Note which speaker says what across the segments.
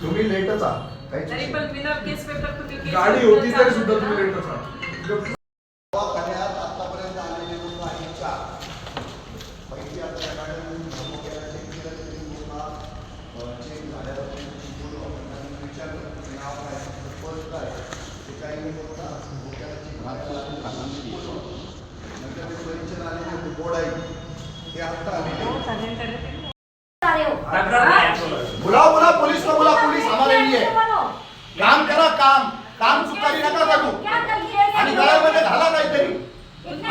Speaker 1: तुम्ही लेटच आहात काहीच
Speaker 2: तरी
Speaker 1: विषय
Speaker 2: पण बिना केस पेपर तुम्ही केस
Speaker 3: गाडी होती तरी सुद्धा. तुम्ही लेटच आहात
Speaker 1: दवाखान्यात आतापर्यंत आलेले लोक आहेत चार पैकी आता त्या गाड्यांनी धमक्याला check केलं तरी लोकांना, अं, check झाल्यावर त्यांच्याशी बोललो. आपण त्यांना विचारलं, तुझं नाव काय? तुझं पद काय? ते काही नाही बोलता. डोक्याला check मारायला लागले. बोललो. नंतर ते परिचय आलेले होते, बोडाई. ते आत्ता आलेले. बुलाओ बुला पुलिस को बुला पुलिस हमारे लिए काम करा काम. काम चुकारी नका करू. आणि गळ्यामध्ये घाला काहीतरी.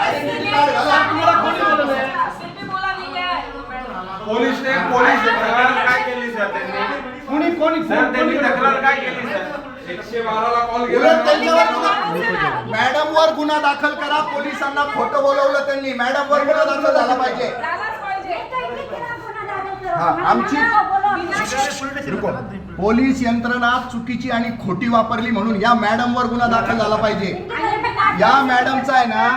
Speaker 1: आयडेंटिटी कार्ड घाला.
Speaker 2: आहे.
Speaker 3: पोलीसने पोलीस तक्रार काय केली सर त्यांनी?
Speaker 4: कोणी कोणी
Speaker 3: सर त्यांनी तक्रार काय केली सर? एकशे बाराला कॉल
Speaker 1: उलट
Speaker 3: केला
Speaker 1: त्यांच्यावर गुन्हा मॅडम वर गुन्हा दाखल करा. पोलिसांना खोटं बोलवलं त्यांनी. मॅडम वर गुन्हा दाखल झाला पाहिजे. हा, आमची- पोलीस यंत्रणा चुकीची आणि खोटी वापरली म्हणून या मॅडम वर गुन्हा दाखल झाला पाहिजे. या मॅडमचा आहे ना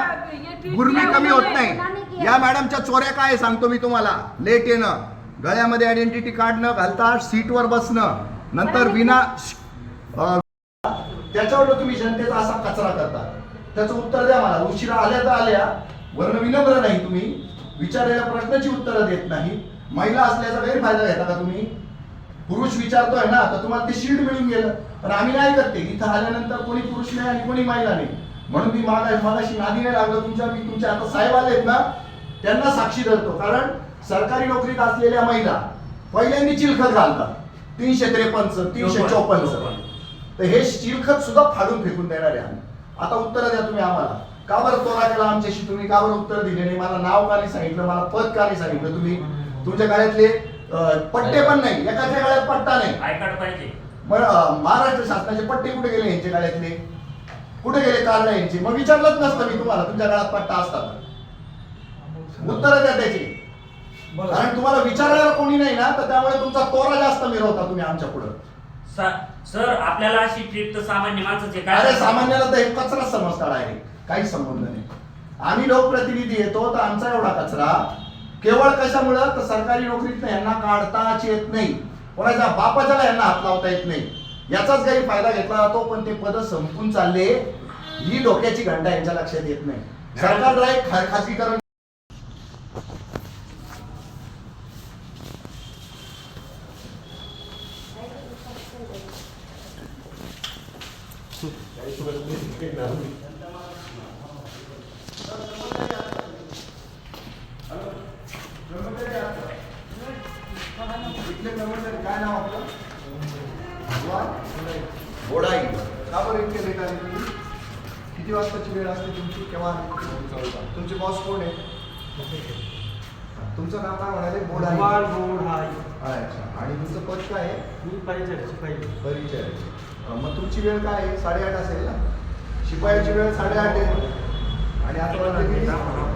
Speaker 1: गुर्मी कमी होत नाही. या मॅडमच्या चोऱ्या काय सांगतो मी तुम्हाला. लेट येणं गळ्यामध्ये आयडेंटिटी कार्ड न घालता सीटवर बसणं नंतर विना त्याच्यावर तुम्ही जनतेचा असा कचरा करता. त्याचं उत्तर द्या मला. उशिरा आल्या तर आल्या. वर्ण विनम्र नाही तुम्ही. विचारलेल्या प्रश्नाची उत्तरं देत नाही. महिला असल्याचा गैरफायदा घेता का तुम्ही? पुरुष विचारतोय ना तर तुम्हाला ते शील्ड मिळून गेलं. पण आम्ही नाही करते. इथं आल्यानंतर कोणी पुरुष नाही आणि कोणी महिला नाही. म्हणून मी मागा मागाशी नादी नाही लागलो तुमच्या मी तुमच्या आता साहेब आलेत ना त्यांना साक्षी धरतो. कारण सरकारी नोकरीत असलेल्या महिला पहिल्यांदा चिलखत घालतात. तीनशे त्रेपन्न तीनशे चौपन्न तर हे चिलखत सुद्धा फाडून फेकून देणार आहे आम्ही. आता उत्तर द्या तुम्ही आम्हाला. का बरं तोरा केला आमच्याशी तुम्ही का बरं उत्तर दिले नाही? मला नाव का नाही सांगितलं? मला पद का नाही सांगितलं तुम्ही? तुमच्या गाड्यातले पट्टे पण नाही एकाच्या गाड्यात पट्टा नाही.
Speaker 5: आय कार्ड पाहिजे
Speaker 1: मग महाराष्ट्र शासनाचे पट्टे कुठे गेले यांच्या गाड्यातले? कुठे गेले कारण यांचे? मग विचारलंच नसतं मी तुम्हाला तुमच्या गाड्यात पट्टा असतात उत्तर द्या त्याची. कारण तुम्हाला विचारायला कोणी नाही ना तर त्यामुळे तुमचा तोरा जास्त मिरवता तुम्ही आमच्या पुढं.
Speaker 5: सर आपल्याला अशी ट्रीप तर सामान्य माणसाचे
Speaker 1: अरे सामान्याला तर हे कचरा समजतात आहे काहीच संबंध नाही. आम्ही लोकप्रतिनिधी येतो तर आमचा एवढा कचरा. केवळ कशामुळं? तर सरकारी नोकरीतनं यांना काढताच येत नाही. कोणाच्या बापाच्याला यांना हात लावता येत नाही. याचाच काही फायदा घेतला जातो पण ते पद संपून चालले ही डोक्याची घंटा यांच्या लक्षात येत नाही. सरकार डायरेक्ट खा- खाजगीकरण काय नाव आपलं? भगवान? बोडाई का बरं इतके लेट आले तुम्ही? किती वाजताची वेळ असते तुमची? केव्हा? तुमचे बॉस कोण आहे तुमचं नाव काय म्हणाले? बोडाई अच्छा. आणि तुमचं पद काय आहे?
Speaker 4: मी परिचय शिपाई.
Speaker 1: परिचय. मग तुमची वेळ काय आहे? साडेआठ असेल ना? शिपायाची वेळ साडेआठ आहे. आणि आता